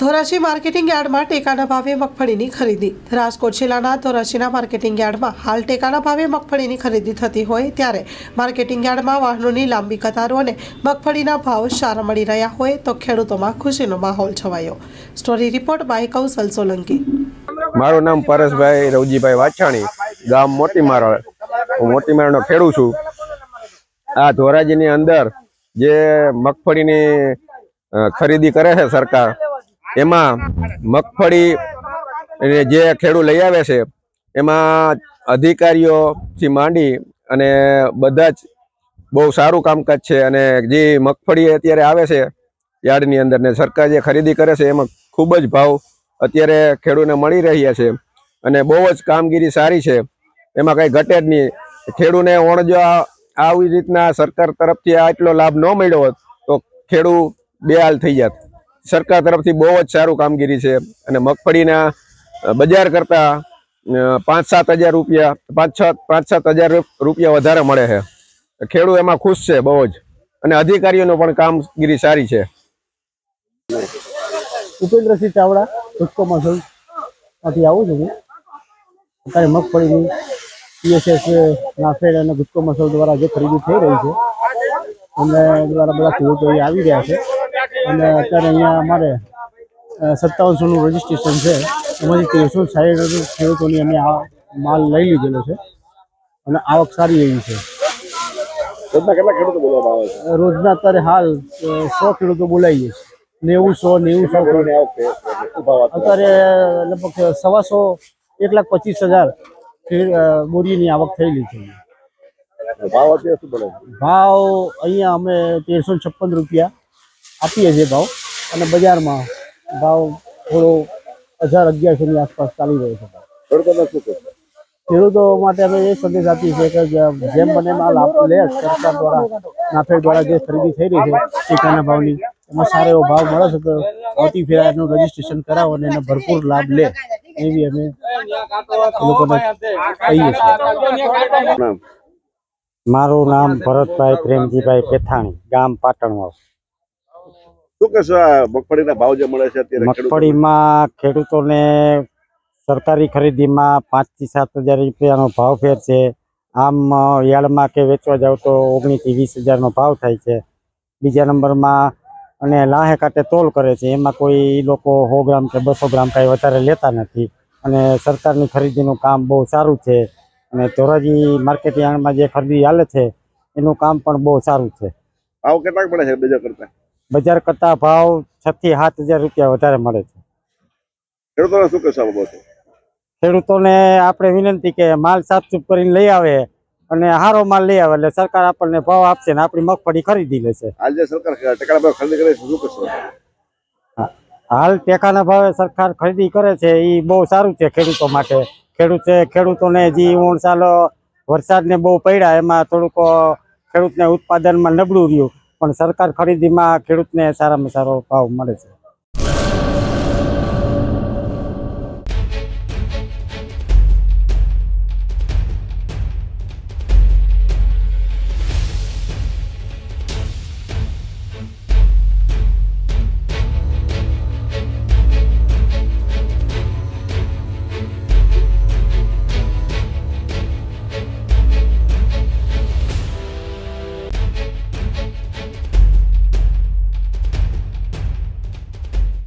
Dhoraji marketing યાર્ડમાં ટેકાના ભાવે મગફળીની ખરીદી. રાજકોટ જિલ્લાના ધોરાજીના માર્કેટિંગ યાર્ડમાં હાલ ટેકાના ભાવે મગફળીની ખરીદી થતી હોય ત્યારે માર્કેટિંગ યાર્ડમાં વાહનોની લાંબી કતારો અને મગફળીના ભાવ સારા મળી રહ્યા હોય તો ખેડૂતોમાં ખુશીનો માહોલ છવાયો. Story report by Kaushal Solanki. મારું નામ પરેશભાઈ રવજીભાઈ વાછાણી, ગામ મોટી મારળ હું મોટી મારળનો ખેડૂત છું. આ ધોરાજીની અંદર જે મગફળીની ખરીદી કરે છે સરકાર એમાં મગફળી જે ખેડૂત લઈ આવે છે, એમાં અધિકારીઓથી માંડી અને બધા જ બહુ સારું કામકાજ છે અને જે મગફળી અત્યારે આવે છે, યાર્ડની અંદર ને સરકાર જે ખરીદી કરે છે, એમાં ખૂબ જ ભાવ અત્યારે ખેડૂતને મળી રહ્યા છે અને બહુ જ કામગીરી સારી છે. એમાં કંઈ ઘટે જ નહીં. ખેડૂને ઓણ આવી રીતના સરકાર તરફથી આટલો લાભ ન મળ્યો હોત તો ખેડૂત બેહાલ થઈ જાત. સરકાર તરફથી બહુ જ સારું કામગીરી છે અને મગફળીના બજાર કરતા પાંચ સાત હજાર રૂપિયા પાંચ છ પાંચ સાત હજાર રૂપિયા વધારે મળે છે. ખેડૂત એમાં ખુશ છે બહુ જ અને અધિકારીઓનો પણ કામગીરી સારી છે. ઉપેન્દ્રસિંહ ચાવડા ભૂતકોમાં મસલ ત્યાંથી આવું છું અત્યારે મગફળીની પીએસએસ નાફેડ અને ગુસ્કો મસલ દ્વારા જે ખરીદી થઈ રહી છે અને દ્વારા બધા ખેડૂતો આવી રહ્યા છે. અને અત્યારે અહીંયા અમારે સત્તાવનસોનું રજીસ્ટ્રેશન છે. એમાંથી ત્રેસો સાઠ ખેડૂતોની અમે આ માલ લઈ લીધેલો છે. અને આવક સારી એવી છે. રોજના કેટલા ખેડૂતો બોલવામાં આવે છે? રોજના અત્યારે હાલ સો ખેડૂતો બોલાવીએ છીએ. નેવું સો નેવું સો? અત્યારે લગભગ સવાસો એક લાખ પચીસ હજાર બોરીની આવક થયેલી છે. ભાવ? ભાવ અહીંયા અમે તેરસો છપ્પન રૂપિયા. આપીએ છીએ ભાવ. અને બજારમાં ભાવ થોડો હજાર અગિયારસોની આસપાસ ચાલી રહ્યો છે ખેડૂતોને શું કહેશો? ખેડૂતો માટે અમે એ સંદેશ આપીએ છીએ કે જેમ બને એમ લાભ લે. સરકાર દ્વારા નાફેડ દ્વારા જે ખરીદી થઈ રહી છે ટેકાના ભાવની એમાં સારો એવો ભાવ મળે છે તો આવતી ફેરા એનું રજીસ્ટ્રેશન કરાવો અને એનો ભરપૂર લાભ લે. એવી અમે લોકોને કહીએ છીએ. મારું નામ ભરતભાઈ પ્રેમજીભાઈ પેથાણી ગામ પાટણવાવ. શું કહેશો મગફળીના ભાવ જે મળે છે અત્યારે મગફળીમાં ખેડૂતોને સરકારી ખરીદીમાં પાંચથી સાત હજાર રૂપિયાનો ભાવ ફેર છે. આમ યાળમાં યાર્ડમાં કે વેચવા જાવ તો ઓગણીસથી વીસ હજારનો ભાવ થાય છે. બીજા નંબરમાં અને લાહે કાંટે તોલ કરે છે. એમાં કોઈ લોકો સો ગ્રામ કે બસો ગ્રામ કાંઈ વધારે લેતા નથી. અને સરકારની ખરીદીનું કામ બહુ સારું છે. અને ધોરાજી માર્કેટ યાર્ડમાં જે ખરીદી હાલે છે એનું કામ પણ બહુ સારું છે. ભાવ કેટલાક મળે છે બીજા કરતા? બજાર કરતા ભાવ છ થી સાત હજાર રૂપિયા વધારે મળે છે. ખેડૂતોને શું કહેશો બાબતે? ખેડૂતોને આપણે વિનંતી કે માલ સાફસૂફ કરીને લઈ આવે અને સારો માલ લઈ આવે એટલે સરકાર આપણને ભાવ આપશે ને આપણી મગફળી ખરીદી લેશે. આજે સરકાર ટેકાના ભાવ ખરીદી કરે છે શું કહેશો? હાલ ટેકાના ભાવે સરકાર ખરીદી કરે છે એ બહુ સારું છે ખેડૂતો માટે. ખેડૂતે ખેડૂતોને જે ઓણ સાલો વરસાદને બહુ પડ્યા એમાં થોડુંક ખેડૂતને ઉત્પાદનમાં નબળું રહ્યું. પણ સરકાર ખરીદીમાં ખેડૂતને સારામાં સારો ભાવ મળે છે.